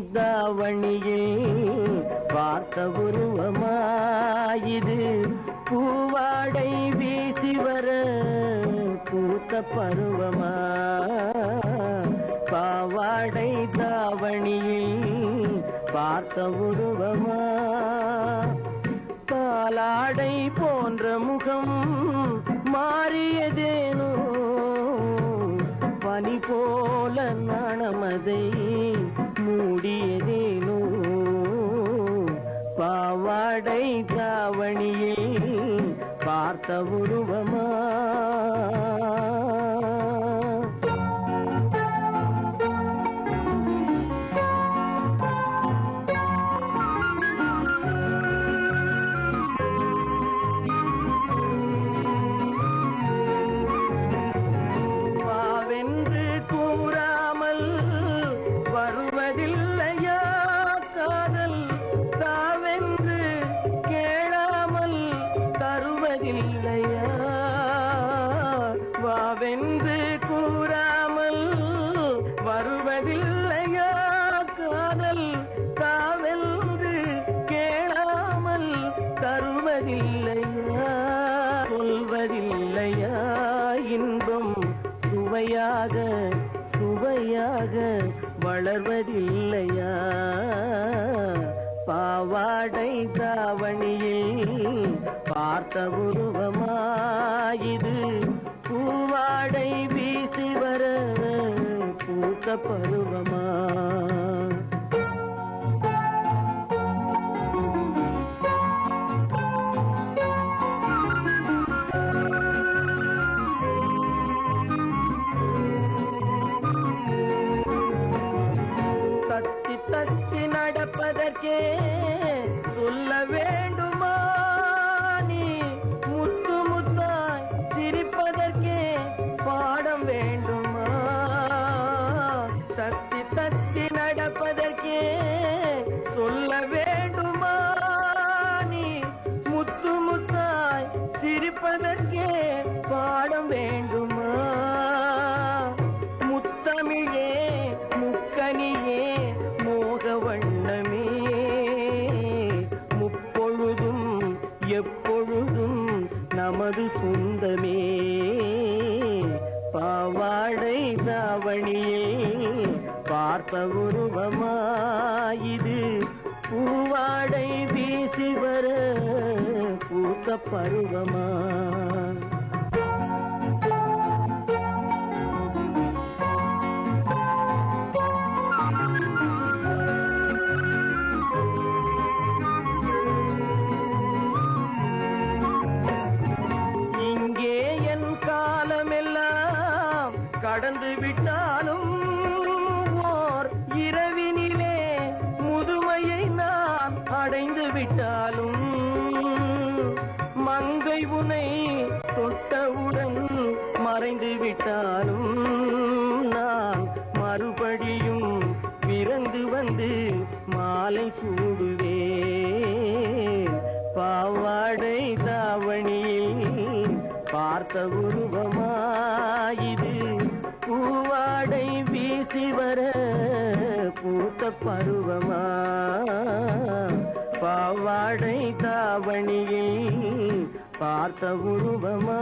தாவணியில் பார்த்த உருவமாயிது. பூவாடை வீசி வர பூத்த பருவமா? பாவாடை தாவணியில் பார்த்த உருவமா? பாலாடை போன்ற முகம் மாறியதேனோ? பனி போல நாணமதை தாவணியில் பார்த்த உருவமா? தருவதில்லையா வாவென்று கூறாமல் வருவதில்லையா? காதல் தாவென்று கேளாமல் தருவதில்லையா? சொல்வதில்லையா? இன்பம் சுவையாக சுவையாக வளர்வதில்லையா? பாவாடை தாவ பார்த்த உருவமாயிது. பூவாடை வீசி வர பூத்த பருவமா? தட்டி தட்டி நடப்பதற்கே கேட்பதற்கே பாடம் வேண்டுமா? முத்தமிழே முக்கனியே மோக வண்ணமே முப்பொழுதும் எப்பொழுதும் நமது சொந்தமே. பாவாடை தாவணியே பார்த்த உருவமாயிது. பூவாடை வீசி வர பருவமா? இங்கே என் காலமெல்லாம் கடந்து விட்டாலும் ஓர் இரவினிலே முதுமையை நான் அடைந்து விட்டாலும் உனை தொட்டவுடன் மறைந்து விட்டாலும் நான் மறுபடியும் பிறந்து வந்து மாலை சூடுவேன். பாவாடை தாவணியில் பார்த்த உருவமாயிது. பூவாடை வீசி வர பூத்த பருவமா தாவணியில் பார்த்த உருவமா?